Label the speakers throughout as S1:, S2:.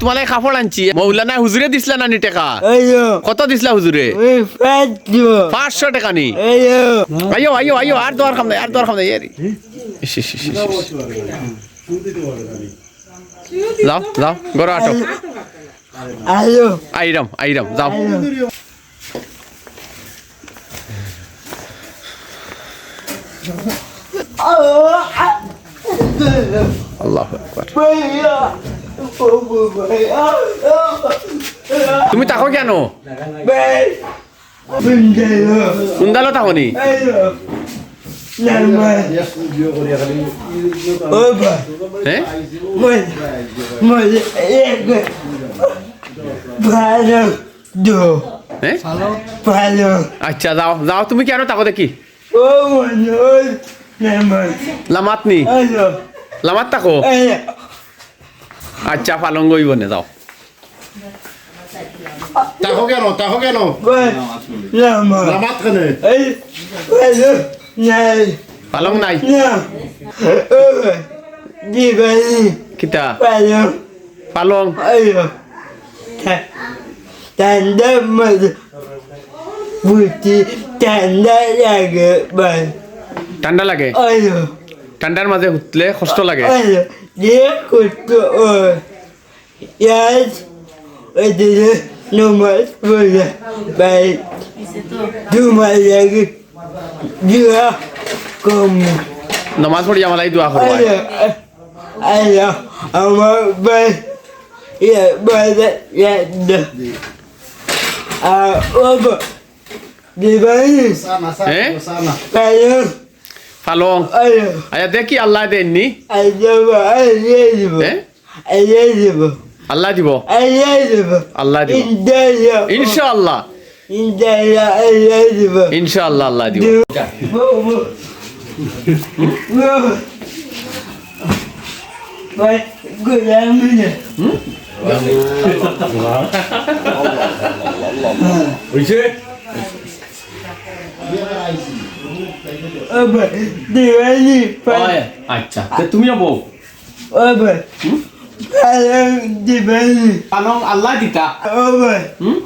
S1: তোমালে কাপড় আনছি। মৌলানা হুজুরে দিছিলা নানি টাকা. কত দিছিলা হুজুরে. পাঁচশো টাকা নি. আইও আইও আইও আর দোয়ার খাম আর দোয়ার খাম তুমি তাকো কেন. কুন্দালো তাকো নি
S2: Ayo. Nama. Boy. Moi. Moi. Eka. Palang do. Palang.
S1: আচ্ছা যাও যাও তুমি কেন তাকো দেখি
S2: Oh, my. Nama.
S1: লামাত নি
S2: Ayo.
S1: লামাত তাকো
S2: Ayo.
S1: আচ্ছা পালঙ্গ হইব নে যাও
S3: তাহো কেন তাহো কেন
S2: Boy. Nama.
S3: লামাত কেন
S2: Ay, bueno, nay,
S1: পালং নাই
S2: no, oh, di bali,
S1: কিতা
S2: bueno,
S1: পালং
S2: ayo, ta, tanda mas, buti, tanda lagi, bal,
S1: ঠান্ডা লাগে
S2: ayo,
S1: ঠান্ডার মাঝে উঠলে কষ্ট লাগে
S2: ayo, dia kutu, oh, yes, itu nomor sepuluh, baik, cuma lagi, dia kamu.
S1: নমাজ পড়ি আমালাই দোয়া করবা
S2: Ayo, ayo, আমার ভাই ya banyak ya dah. Ah, apa? Di mana?
S3: sana
S1: Eh?
S3: sana sana
S2: Ayo,
S1: পালং
S2: ayo,
S1: আয়া দেখি আল্লাহ দেননি
S2: ayo, ayo, ayo,
S1: হ্যাঁ
S2: ayo, ayo,
S1: আল্লাহ দিব
S2: ayo, ayo.
S1: আল্লাহ দিব
S2: Indah ya,
S1: ইনশাআল্লাহ
S2: indah ya, ayo, ayo.
S1: ইনশাআল্লাহ আল্লাহ দিব
S2: Bu,
S1: আচ্ছা তে তুমিও বউ পালং আল্লাহ দিতা
S2: Apa?
S1: হুম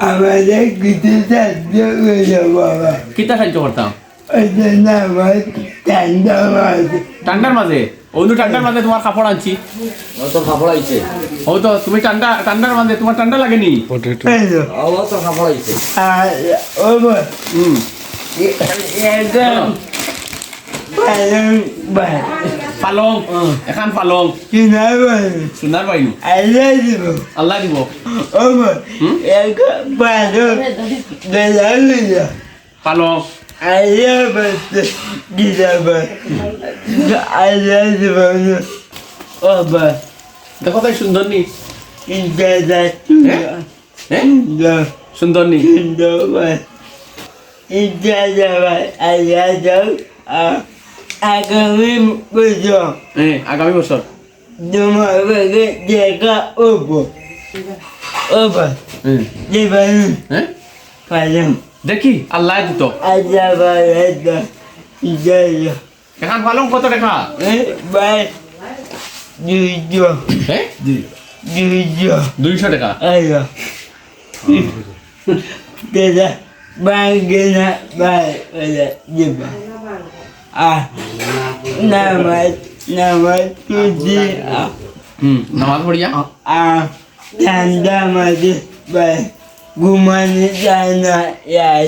S2: Ada kita saja
S1: কিতা সাহায্য করতাম. ঠান্ডার মাঝে অন্য ঠান্ডার মাঝে তোমার কাপড় আনছি
S4: তোর কাপড় আইছে
S1: ও তো তুমি ঠান্ডা ঠান্ডার মাঝে তোমার ঠান্ডা লাগেনি.
S4: ও তোর কাপড় আইছে
S2: Ah,
S1: হুম পালং এখন পালং? সোনার বাইনু. আল্লাহ দিব.
S2: Dalam ya.
S1: পালং
S2: dalam. Ada di mana? Apa?
S1: দেখো তাই সুন্দর নি. Eh? হ্যাঁ. সুন্দর নি
S2: Indah Ah.
S1: হ্যাঁ আগামী বছর?
S2: Apa?
S1: হ্যাঁ
S2: Di mana?
S1: হ্যাঁ
S2: Paling.
S1: দেখি আল্লাহ দিত. এখন পালং কত টাকা
S2: Eh.
S1: হ্যাঁ. দুইশো টাকা
S2: Bangina Bangina Jiba Ah Nama Nama Tuji Ah
S1: Nama apa dia?
S2: Ah Tanda Mati Baik Gumani Tanda Ya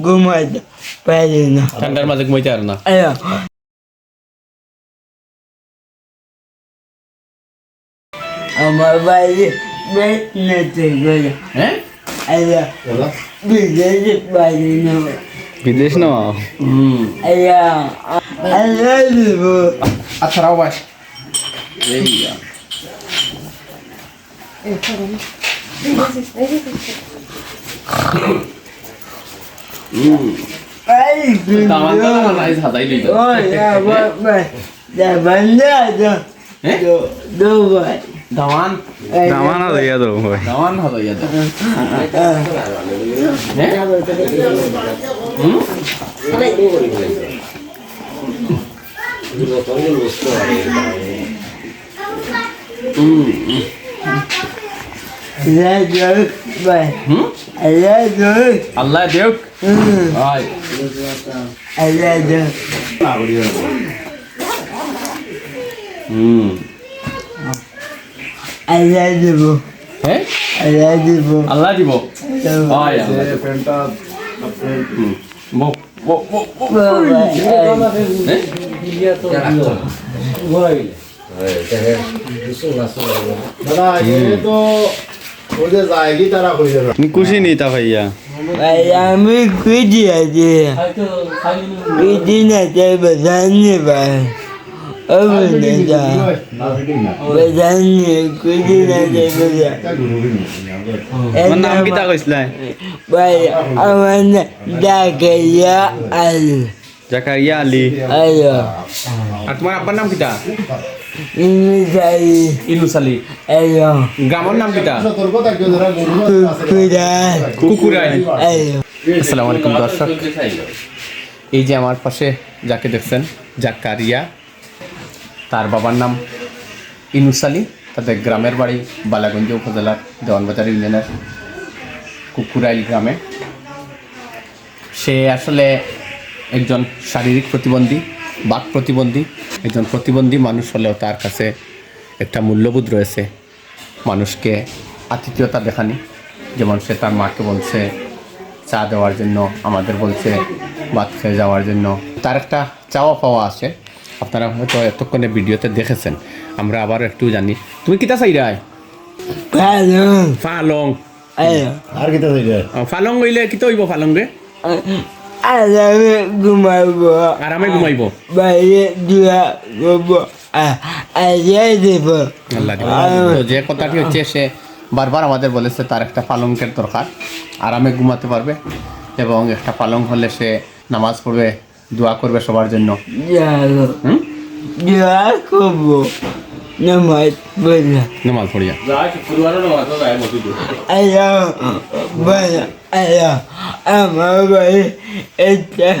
S2: Gumada
S1: Palina Tanda Mati Gumada
S2: Ayo Ama bayi Ben Nanti Gaya
S1: Eh?
S2: Ayo Ayo విదేశీ పాడిన
S1: విదేశనవా అయ్యా అయ్యా అసరా
S2: వాష్
S4: Ai, Tama-tama na isa tayo dito.
S2: Oh, yeah, but, but, the banda, the,
S4: Eh?
S2: Tu, tu buat.
S4: দামান
S2: Eh,
S5: দামানা দিয়া দেবো ভাই
S4: দামান হাতাই দে
S2: ah. Ada jeruk, buat.
S4: হুম
S2: Ada jeruk.
S4: আল্লাহ দেউক
S2: Hmm,
S4: আয়
S2: ada jeruk.
S4: হুম. হ্যাঁ?
S2: jeruk.
S4: আল্লাহ দিব?
S2: Tu.
S4: আয় হুম। বো বো বো বো
S2: Buat.
S4: হ্যাঁ?
S3: দাদা এ তো তারা কইছে না
S5: তুমি খুশি নি তা ভাইয়া। নাম কি তা কইছিলা
S2: Baik, aman dah kaya al.
S5: Zakaria Ali আর তোমার আব্বার নাম কিটা
S2: ini saya.
S4: Yunus Ali
S2: Ayo,
S5: গ্রামের নাম
S2: kuda.
S5: কুকুরাই
S2: Ayo.
S1: আসসালামু আলাইকুম দর্শক। এই যে আমার পাশে যাকে দেখছেন জাকারিয়া তার বাবার নাম ইনুস আলী, তাদের গ্রামের বাড়ি বালাগঞ্জ উপজেলার দেওয়ানবাজার ইউনিয়নের কুকুরাইল গ্রামে। সে আসলে একজন শারীরিক প্রতিবন্ধী, বাক প্রতিবন্ধী। একজন প্রতিবন্ধী মানুষ হলেও তার কাছে একটা মূল্যবোধ রয়েছে মানুষকে আতিথেয়তা দেখানি। যেমন সে তার মাকে বলছে, চা দেওয়ার জন্য আমাদের বলছে, ভাত খেয়ে যাওয়ার জন্য। তার একটা চাওয়া পাওয়া আছে। আপনারা হয়তো এতক্ষণে ভিডিওতে দেখেছেন। আমরা আবার একটু জানি। তুমি কিতা চাই রায়
S2: Kalau.
S1: ফালং
S3: আর কিতা
S1: আহ, ফালং হইলে কিতা হইব ফালং রে? আরামে ঘুমাইব. আল্লাহ দিবে। তো যে কথাটি হচ্ছে সে বারবার আমাদের বলেছে তার একটা পালঙ্কের দরকার। আরামে ঘুমাতে পারবে। এবং একটা পালং হলে সে নামাজ পড়বে। দোয়া করবে সবার জন্য.
S2: Nama benar.
S1: নামাজ পড়িয়া
S4: নামাজ
S2: Ayo, benar. Ayo, ama baik itu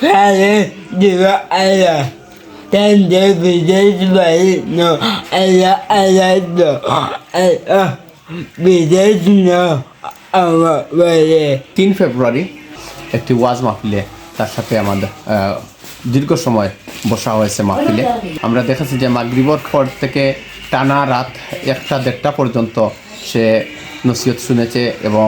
S2: kali juga ayo. Dan dia bisa sebaik no. Ayo, ayo tu. Ayo, bisa no. Ama baik.
S1: তিন ফেব্রুয়ারি একটি ওয়াজ মাহফিলে তার সাথে আমাদের দীর্ঘ সময় বসা হয়েছে মাহফিলে। আমরা দেখেছি যে মাগরিবর পর থেকে টানা রাত একটা দেড়টা পর্যন্ত সে নসিহত শুনেছে এবং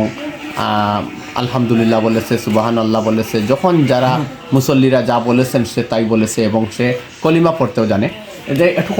S1: আলহামদুলিল্লাহ বলেছে সুবাহান আল্লাহ বলেছে, যখন যারা মুসল্লিরা যা বলেছেন সে তাই বলেছে এবং সে কলিমা পড়তেও জানে। এটা একটু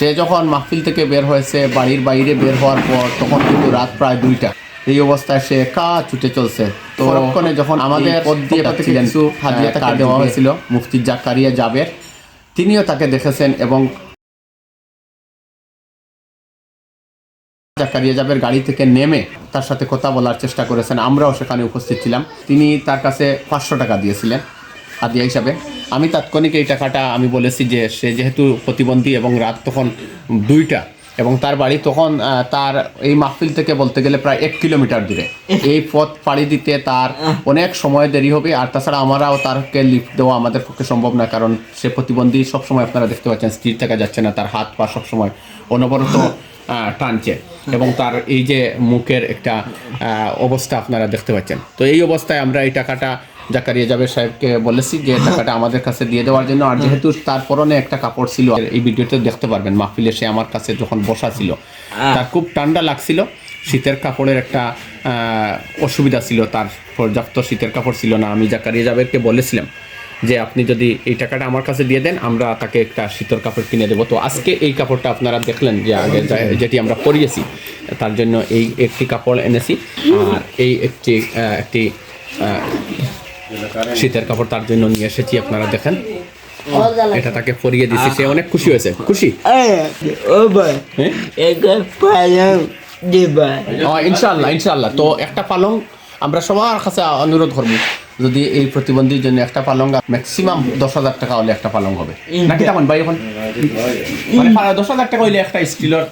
S1: সে যখন মাহফিল থেকে বের হয়েছে বাড়ির বাইরে বের হওয়ার পর তখন কিন্তু রাত প্রায় দুইটা। এই অবস্থায় সে কা ছুটে চলছে। তো ওখানে যখন আমাদের পদ দিয়ে কিছু হাদিয়া তাকে দেওয়া হয়েছিল? মুফতি জাকারিয়া জাবের তিনিও তাকে দেখেছেন এবং জাকারিয়া জাবের গাড়ি থেকে নেমে তার সাথে কথা বলার চেষ্টা করেছেন। আমরাও সেখানে উপস্থিত ছিলাম। তিনি তার কাছে পাঁচশো টাকা দিয়েছিলেন হাদিয়া হিসাবে। আমি তাৎক্ষণিক এই টাকাটা আমি বলেছি যে সে যেহেতু প্রতিবন্ধী এবং রাত তখন দুইটা এবং তার বাড়ি তখন তার এই মাহফিল থেকে বলতে গেলে প্রায় এক কিলোমিটার দূরে। এই পথ পাড়ি দিতে তার অনেক সময় দেরি হবে আর তাছাড়া আমরাও তারকে লিফট দেওয়া আমাদের পক্ষে সম্ভব না কারণ সে প্রতিবন্ধী সবসময় আপনারা দেখতে পাচ্ছেন, স্থির থাকা যাচ্ছে না, তার হাত পা সবসময় অনবরত টানছে এবং তার এই যে মুখের একটা অবস্থা আপনারা দেখতে পাচ্ছেন। তো এই অবস্থায় আমরা এই টাকাটা জাকারিয়া জাবের সাহেবকে বলেছি যে টাকাটা আমাদের কাছে দিয়ে দেওয়ার জন্য। আর যেহেতু তার পরনে একটা কাপড় ছিল এই ভিডিওতে দেখতে পারবেন মাহফিলে সে আমার কাছে যখন বসা ছিল। তার খুব ঠান্ডা লাগছিল। শীতের কাপড়ের একটা অসুবিধা ছিল তার পর্যাপ্ত শীতের কাপড় ছিল না। আমি জাকারিয়া জাবেরকে বলেছিলাম যে আপনি যদি এই টাকাটা আমার কাছে দিয়ে দেন আমরা তাকে একটা শীতল কাপড় কিনে দেবো। তো আজকে এই কাপড়টা আপনারা দেখলেন যে আগে যেটি আমরা পরিয়েছি তার জন্য এই একটি কাপড় এনেছি। আর এই একটি একটি শীতের কাপড় তার জন্য নিয়ে এসেছি আপনারা দেখেন। এটা তাকে পরিয়ে দিছি সে অনেক খুশি হয়েছে। খুশি?
S2: ইনশাল্লাহ ভাই পালং দিবা।
S1: ইনশাআল্লাহ ইনশাআল্লাহ। তো একটা পালং আমরা সবার কাছে অনুরোধ করব। যদি এই প্রতিবন্ধীর জন্য একটা পালং ম্যাক্সিমাম দশ হাজার টাকা হলে একটা পালং হবে। নাকি তেমন ভাই এখন? মানে দশ হাজার টাকা হইলে একটা স্টিলের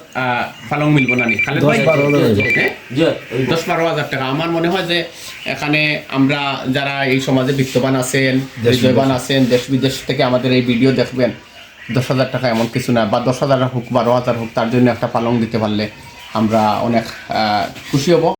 S1: পালং মিলবো না? দশ বারো হাজার টাকা। আমার মনে হয় যে এখানে আমরা যারা এই সমাজে বিত্তবান আছেন হৃদয়বান আছেন দেশ বিদেশ থেকে আমাদের এই ভিডিও দেখবেন দশ হাজার টাকা এমন কিছু না। বা দশ হাজার হোক বারো হাজার হোক তার জন্য একটা পালং দিতে পারলে আমরা অনেক আহ, খুশি হব।